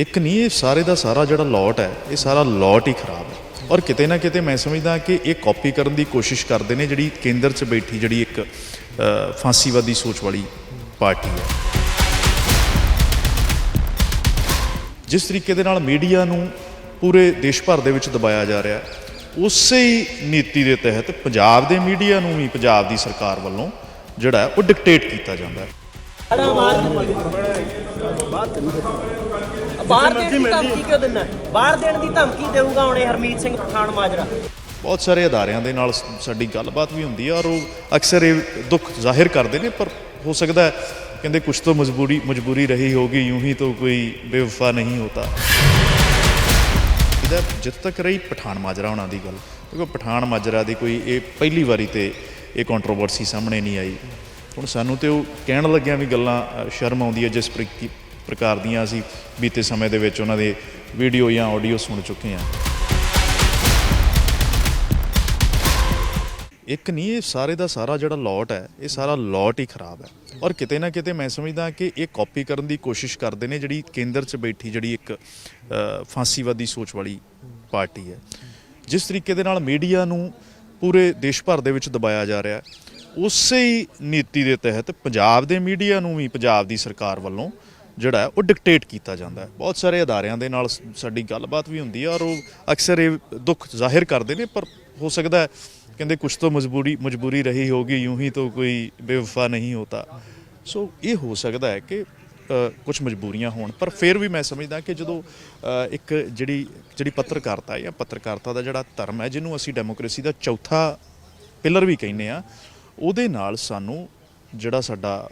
ਇੱਕ ਨਹੀਂ, ਇਹ ਸਾਰੇ ਦਾ ਸਾਰਾ ਜਿਹੜਾ ਲੋਟ ਹੈ, ਇਹ ਸਾਰਾ ਲੋਟ ਹੀ ਖਰਾਬ ਹੈ। ਔਰ ਕਿਤੇ ਨਾ ਕਿਤੇ ਮੈਂ ਸਮਝਦਾ ਕਿ ਇਹ ਕਾਪੀ ਕਰਨ ਦੀ ਕੋਸ਼ਿਸ਼ ਕਰਦੇ ਨੇ ਜਿਹੜੀ ਕੇਂਦਰ 'ਚ ਬੈਠੀ ਜਿਹੜੀ ਇੱਕ ਫਾਂਸੀਵਾਦੀ ਸੋਚ ਵਾਲੀ ਪਾਰਟੀ ਹੈ। ਜਿਸ ਤਰੀਕੇ ਦੇ ਨਾਲ ਮੀਡੀਆ ਨੂੰ ਪੂਰੇ ਦੇਸ਼ ਭਰ ਦੇ ਵਿੱਚ ਦਬਾਇਆ ਜਾ ਰਿਹਾ ਉਸੇ ਹੀ ਨੀਤੀ ਦੇ ਤਹਿਤ ਪੰਜਾਬ ਦੇ ਮੀਡੀਆ ਨੂੰ ਵੀ ਪੰਜਾਬ ਦੀ ਸਰਕਾਰ ਵੱਲੋਂ ਜਿਹੜਾ ਉਹ ਡਿਕਟੇਟ ਕੀਤਾ ਜਾਂਦਾ ਹੈ। ਬਾਹਰ ਦੇਣ ਦੀ ਧਮਕੀ ਕਿਉਂ ਦਿੰਦਾ ਬਾਹਰ ਦੇਣ ਦੀ ਧਮਕੀ ਦੇਊਗਾ ਹੁਣੇ ਹਰਮੀਤ ਸਿੰਘ ਪਠਾਨ ਮਾਜਰਾ। ਬਹੁਤ ਸਾਰੇ ਅਦਾਰਿਆਂ ਦੇ ਨਾਲ ਸਾਡੀ ਗੱਲਬਾਤ ਵੀ ਹੁੰਦੀ ਹੈ ਔਰ ਉਹ ਅਕਸਰ ਇਹ ਦੁੱਖ ਜ਼ਾਹਿਰ ਕਰਦੇ ਨੇ ਪਰ ਹੋ ਸਕਦਾ ਹੈ ਕਹਿੰਦੇ ਕੁਝ ਤਾਂ ਮਜਬੂਰੀ ਮਜਬੂਰੀ ਰਹੀ ਹੋਗੀ ਯੂੰ ਹੀ ਤਾਂ ਕੋਈ ਬੇਵਫਾ ਨਹੀਂ ਹੁੰਦਾ ਇਹਦਾ ਜਿੱਤ ਤੱਕ ਰਹੀ ਪਠਾਨ ਮਾਜਰਾ ਉਹਨਾਂ ਦੀ ਗੱਲ। ਕਿਉਂਕਿ ਪਠਾਨ ਮਾਜਰਾ ਦੀ ਕੋਈ ਇਹ ਪਹਿਲੀ ਵਾਰੀ ਤੇ ਇਹ ਕੰਟਰੋਵਰਸੀ ਸਾਹਮਣੇ ਨਹੀਂ ਆਈ। ਹੁਣ ਸਾਨੂੰ ਤੇ ਉਹ ਕਹਿਣ ਲੱਗਿਆਂ ਵੀ ਗੱਲਾਂ ਸ਼ਰਮ ਆਉਂਦੀ ਹੈ ਜਿਸ ਜਸਪ੍ਰੀਤ ਪ੍ਰਕਾਰ ਦੀਆਂ ਅਸੀਂ ਬੀਤੇ ਸਮੇਂ ਦੇ ਵਿੱਚ ਉਹਨਾਂ ਦੇ ਵੀਡੀਓ ਜਾਂ ਆਡੀਓ ਸੁਣ ਚੁੱਕੇ ਹਾਂ। ਇੱਕ ਨਹੀਂ, ਇਹ ਸਾਰੇ ਦਾ ਸਾਰਾ ਜਿਹੜਾ ਲੋਟ ਹੈ, ਇਹ ਸਾਰਾ ਲੋਟ ਹੀ ਖਰਾਬ ਹੈ। ਔਰ ਕਿਤੇ ਨਾ ਕਿਤੇ ਮੈਂ ਸਮਝਦਾ ਕਿ ਇਹ ਕਾਪੀ ਕਰਨ ਦੀ ਕੋਸ਼ਿਸ਼ ਕਰਦੇ ਨੇ ਜਿਹੜੀ ਕੇਂਦਰ 'ਚ ਬੈਠੀ ਜਿਹੜੀ ਇੱਕ ਫਾਂਸੀਵਾਦੀ ਸੋਚ ਵਾਲੀ ਪਾਰਟੀ ਹੈ। ਜਿਸ ਤਰੀਕੇ ਦੇ ਨਾਲ ਮੀਡੀਆ ਨੂੰ ਪੂਰੇ ਦੇਸ਼ ਭਰ ਦੇ ਵਿੱਚ ਦਬਾਇਆ ਜਾ ਰਿਹਾ ਉਸੇ ਹੀ ਨੀਤੀ ਦੇ ਤਹਿਤ ਪੰਜਾਬ ਦੇ ਮੀਡੀਆ ਨੂੰ ਵੀ, ਪੰਜਾਬ ਦੀ ਸਰਕਾਰ ਵੱਲੋਂ ਜਿਹੜਾ ਉਹ ਡਿਕਟੇਟ ਕੀਤਾ ਜਾਂਦਾ ਹੈ। ਬਹੁਤ ਸਾਰੇ ਅਦਾਰਿਆਂ ਦੇ ਨਾਲ ਸਾਡੀ ਗੱਲਬਾਤ ਵੀ ਹੁੰਦੀ ਹੈ ਔਰ ਉਹ ਅਕਸਰ ਇਹ ਦੁੱਖ ਜ਼ਾਹਿਰ ਕਰਦੇ ਨੇ, ਪਰ ਹੋ ਸਕਦਾ ਹੈ ਕਹਿੰਦੇ ਕੁਝ ਤੋਂ ਮਜਬੂਰੀ ਮਜਬੂਰੀ ਰਹੀ ਹੋਗੀ ਯੂੰ ਹੀ ਤਾਂ ਕੋਈ ਬੇਵਫਾ ਨਹੀਂ ਹੋਤਾ। ਸੋ ਇਹ ਹੋ ਸਕਦਾ ਹੈ ਕਿ ਕੁਝ ਮਜਬੂਰੀਆਂ ਹੋਣ, ਪਰ ਫਿਰ ਵੀ ਮੈਂ ਸਮਝਦਾ ਕਿ ਜਦੋਂ ਇੱਕ ਜਿਹੜੀ ਜਿਹੜੀ ਪੱਤਰਕਾਰਤਾ ਜਾਂ ਪੱਤਰਕਾਰਤਾ ਦਾ ਜਿਹੜਾ ਧਰਮ ਹੈ, ਜਿਹਨੂੰ ਅਸੀਂ ਡੈਮੋਕ੍ਰੇਸੀ ਦਾ ਚੌਥਾ ਪਿਲਰ ਵੀ ਕਹਿੰਦੇ ਆ ਉਹਦੇ ਨਾਲ ਸਾਨੂੰ ਜਿਹੜਾ ਸਾਡਾ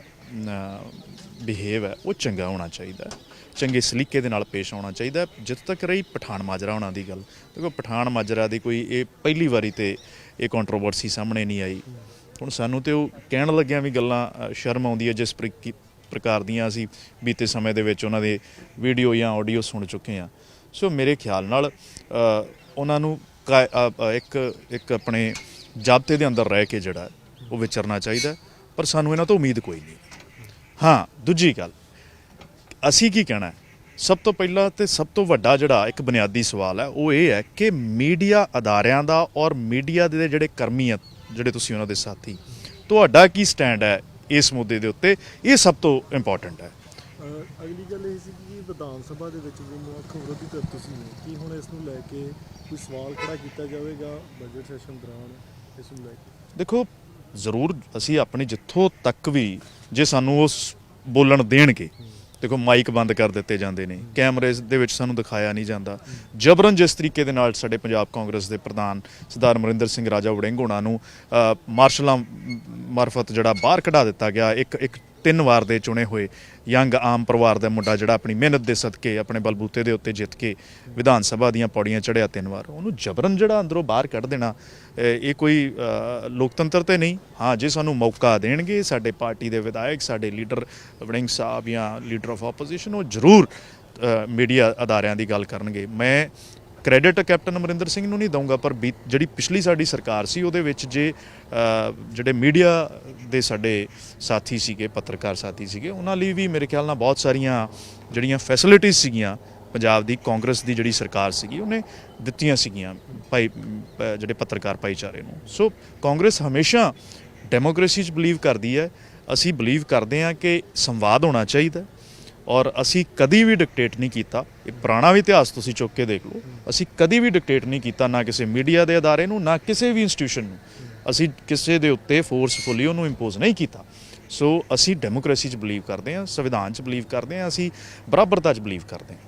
ਬਿਹੇਵ ਹੈ, ਉਹ ਚੰਗਾ ਹੋਣਾ ਚਾਹੀਦਾ ਚੰਗੇ ਸਲੀਕੇ ਦੇ ਨਾਲ ਪੇਸ਼ ਆਉਣਾ ਚਾਹੀਦਾ ਹੈ। ਜਿੱਥੇ ਤੱਕ ਰਹੀ ਪਠਾਨ ਮਾਜਰਾ ਉਹਨਾਂ ਦੀ ਗੱਲ। ਦੇਖੋ, ਪਠਾਨ ਮਾਜਰਾ ਦੀ ਕੋਈ ਇਹ ਪਹਿਲੀ ਵਾਰੀ ਤੇ ਇਹ ਕੰਟਰੋਵਰਸੀ ਸਾਹਮਣੇ ਨਹੀਂ ਆਈ। ਹੁਣ ਸਾਨੂੰ ਤੇ ਉਹ ਕਹਿਣ ਲੱਗਿਆਂ ਵੀ ਗੱਲਾਂ ਸ਼ਰਮ ਆਉਂਦੀ ਹੈ। ਜਿਸ ਪ੍ਰੀ- ਪ੍ਰਕਾਰ ਦੀਆਂ ਅਸੀਂ ਬੀਤੇ ਸਮੇਂ ਦੇ ਵਿੱਚ ਉਹਨਾਂ ਦੇ ਵੀਡੀਓ ਜਾਂ ਆਡੀਓ ਸੁਣ ਚੁੱਕੇ ਹਾਂ। ਸੋ ਮੇਰੇ ਖਿਆਲ ਨਾਲ ਉਹਨਾਂ ਨੂੰ ਕਾ- ਇੱਕ ਇੱਕ ਆਪਣੇ ਜਾਬਤੇ ਦੇ ਅੰਦਰ ਰਹਿ ਕੇ ਜਿਹੜਾ ਉਹ ਵਿਚਰਨਾ ਚਾਹੀਦਾ ਪਰ ਸਾਨੂੰ ਇਹਨਾਂ ਤੋਂ ਉਮੀਦ ਕੋਈ ਨਹੀਂ। ਹਾਂ ਦੂਜੀ ਗੱਲ। ਅਸੀਂ ਕੀ ਕਹਿਣਾ? ਸਭ ਤੋਂ ਪਹਿਲਾਂ ਤੇ ਸਭ ਤੋਂ ਵੱਡਾ ਜਿਹੜਾ ਇੱਕ ਬੁਨਿਆਦੀ ਸਵਾਲ ਹੈ ਉਹ ਇਹ ਹੈ ਕਿ ਮੀਡੀਆ ਅਦਾਰਿਆਂ ਦਾ ਔਰ ਮੀਡੀਆ ਦੇ ਜਿਹੜੇ ਕਰਮੀ ਆ ਜਿਹੜੇ ਤੁਸੀਂ ਉਹਨਾਂ ਦੇ ਸਾਥੀ ਤੁਹਾਡਾ ਕੀ ਸਟੈਂਡ ਹੈ ਇਸ ਮੁੱਦੇ ਦੇ ਉੱਤੇ? ਇਹ ਸਭ ਤੋਂ ਇੰਪੋਰਟੈਂਟ ਹੈ। ਅਗਲੀ ਗੱਲ ਇਹ ਸੀ ਕਿ ਵਿਧਾਨ ਸਭਾ ਦੇ ਵਿੱਚ ਵੀ ਮੁੱਖ ਵਿਰੋਧੀ ਧਿਰ ਤੁਸੀਂ ਹੋ ਕੀ ਹੁਣ ਇਸ ਨੂੰ ਲੈ ਕੇ ਕੋਈ ਸਵਾਲ ਖੜਾ ਕੀਤਾ ਜਾਵੇਗਾ ਬਜਟ ਸੈਸ਼ਨ ਦੌਰਾਨ ਇਸ ਨੂੰ ਲੈ ਕੇ? ਦੇਖੋ ਜ਼ਰੂਰ ਅਸੀਂ ਆਪਣੀ ਜਿੱਥੋਂ ਤੱਕ ਵੀ ਜੇ ਸਾਨੂੰ ਉਸ ਬੋਲਣ ਦੇਣਗੇ, ਦੇਖੋ ਮਾਈਕ ਬੰਦ ਕਰ ਦਿੱਤੇ ਜਾਂਦੇ ਨੇ ਕੈਮਰੇ ਦੇ ਵਿੱਚ ਸਾਨੂੰ ਦਿਖਾਇਆ ਨਹੀਂ ਜਾਂਦਾ। ਜਬਰਨ ਜਿਸ ਤਰੀਕੇ ਦੇ ਨਾਲ ਸਾਡੇ ਪੰਜਾਬ ਕਾਂਗਰਸ ਦੇ ਪ੍ਰਧਾਨ ਸਰਦਾਰ ਅਮਰਿੰਦਰ ਸਿੰਘ ਰਾਜਾ ਵੜਿੰਗ ਹੋਣਾ ਨੂੰ ਮਾਰਸ਼ਲਾਂ ਮਾਰਫਤ ਜਿਹੜਾ ਬਾਹਰ ਕਢਾ ਦਿੱਤਾ ਗਿਆ, ਇੱਕ ਇੱਕ ਤਿੰਨ ਵਾਰ ਦੇ ਚੁਣੇ ਹੋਏ ਯੰਗ ਆਮ ਪਰਿਵਾਰ ਦਾ ਮੁੰਡਾ ਜਿਹੜਾ ਆਪਣੀ ਮਿਹਨਤ ਦੇ ਸਦਕੇ, ਆਪਣੇ ਬਲਬੂਤੇ ਦੇ ਉੱਤੇ ਜਿੱਤ ਕੇ ਵਿਧਾਨ ਸਭਾ ਦੀਆਂ ਪੌੜੀਆਂ ਚੜਿਆ ਤਿੰਨ ਵਾਰ। ਉਹਨੂੰ ਜਬਰਨ ਜਿਹੜਾ ਅੰਦਰੋਂ ਬਾਹਰ ਕੱਢ ਦੇਣਾ ਇਹ ਕੋਈ ਲੋਕਤੰਤਰ ਤੇ ਨਹੀਂ। ਹਾਂ, ਜੇ ਸਾਨੂੰ ਮੌਕਾ ਦੇਣਗੇ, ਸਾਡੇ ਪਾਰਟੀ ਦੇ ਵਿਧਾਇਕ, ਸਾਡੇ ਲੀਡਰ ਵੜਿੰਗ ਸਾਹਿਬ ਜਾਂ ਲੀਡਰ ਆਫ ਆਪੋਜੀਸ਼ਨ, ਉਹ ਜ਼ਰੂਰ ਮੀਡੀਆ ਅਦਾਰਿਆਂ ਦੀ ਗੱਲ ਕਰਨਗੇ। ਮੈਂ ਕ੍ਰੈਡਿਟ ਕੈਪਟਨ ਅਮਰਿੰਦਰ ਸਿੰਘ ਨੂੰ ਨਹੀਂ ਦਊਂਗਾ, ਪਰ ਬੀ- ਜਿਹੜੀ ਪਿਛਲੀ ਸਾਡੀ ਸਰਕਾਰ ਸੀ, ਉਹਦੇ ਵਿੱਚ ਜੇ ਜਿਹੜੇ ਮੀਡੀਆ ਦੇ ਸਾਡੇ ਸਾਥੀ ਸੀਗੇ, ਪੱਤਰਕਾਰ ਸਾਥੀ ਸੀਗੇ, ਉਹਨਾਂ ਲਈ ਵੀ ਮੇਰੇ ਖਿਆਲ ਨਾਲ ਬਹੁਤ ਸਾਰੀਆਂ ਜਿਹੜੀਆਂ ਫੈਸਿਲਿਟੀਆਂ ਸੀਗੀਆਂ, ਪੰਜਾਬ ਦੀ, ਕਾਂਗਰਸ ਦੀ ਜਿਹੜੀ ਸਰਕਾਰ ਸੀਗੀ, ਉਹਨੇ ਦਿੱਤੀਆਂ ਸੀਗੀਆਂ ਭਾਈ ਜਿਹੜੇ ਪੱਤਰਕਾਰ ਭਾਈਚਾਰੇ ਨੂੰ। ਸੋ ਕਾਂਗਰਸ ਹਮੇਸ਼ਾ ਡੈਮੋਕ੍ਰੇਸੀ 'ਚ ਬਲੀਵ ਕਰਦੀ ਹੈ। ਅਸੀਂ ਬਲੀਵ ਕਰਦੇ ਹਾਂ ਕਿ ਸੰਵਾਦ ਹੋਣਾ ਚਾਹੀਦਾ। ਔਰ ਅਸੀਂ ਕਦੀ ਵੀ ਡਿਕਟੇਟ ਨਹੀਂ ਕੀਤਾ। ਇਹ ਪੁਰਾਣਾ ਵੀ ਇਤਿਹਾਸ ਤੁਸੀਂ ਚੁੱਕ ਕੇ ਦੇਖ ਲਓ। ਅਸੀਂ ਕਦੀ ਵੀ ਡਿਕਟੇਟ ਨਹੀਂ ਕੀਤਾ, ਨਾ ਕਿਸੇ ਮੀਡੀਆ ਦੇ ਅਦਾਰੇ ਨੂੰ, ਨਾ ਕਿਸੇ ਵੀ ਇੰਸਟੀਟਿਊਸ਼ਨ ਨੂੰ। ਅਸੀਂ ਕਿਸੇ ਦੇ ਉੱਤੇ ਫੋਰਸਫੁਲੀ ਉਹਨੂੰ ਇੰਪੋਜ਼ ਨਹੀਂ ਕੀਤਾ। ਸੋ ਅਸੀਂ ਡੈਮੋਕ੍ਰੇਸੀ 'ਚ ਬਲੀਵ ਕਰਦੇ ਹਾਂ, ਸੰਵਿਧਾਨ 'ਚ ਬਲੀਵ ਕਰਦੇ ਹਾਂ, ਅਸੀਂ ਬਰਾਬਰਤਾ 'ਚ ਬਲੀਵ ਕਰਦੇ ਹਾਂ।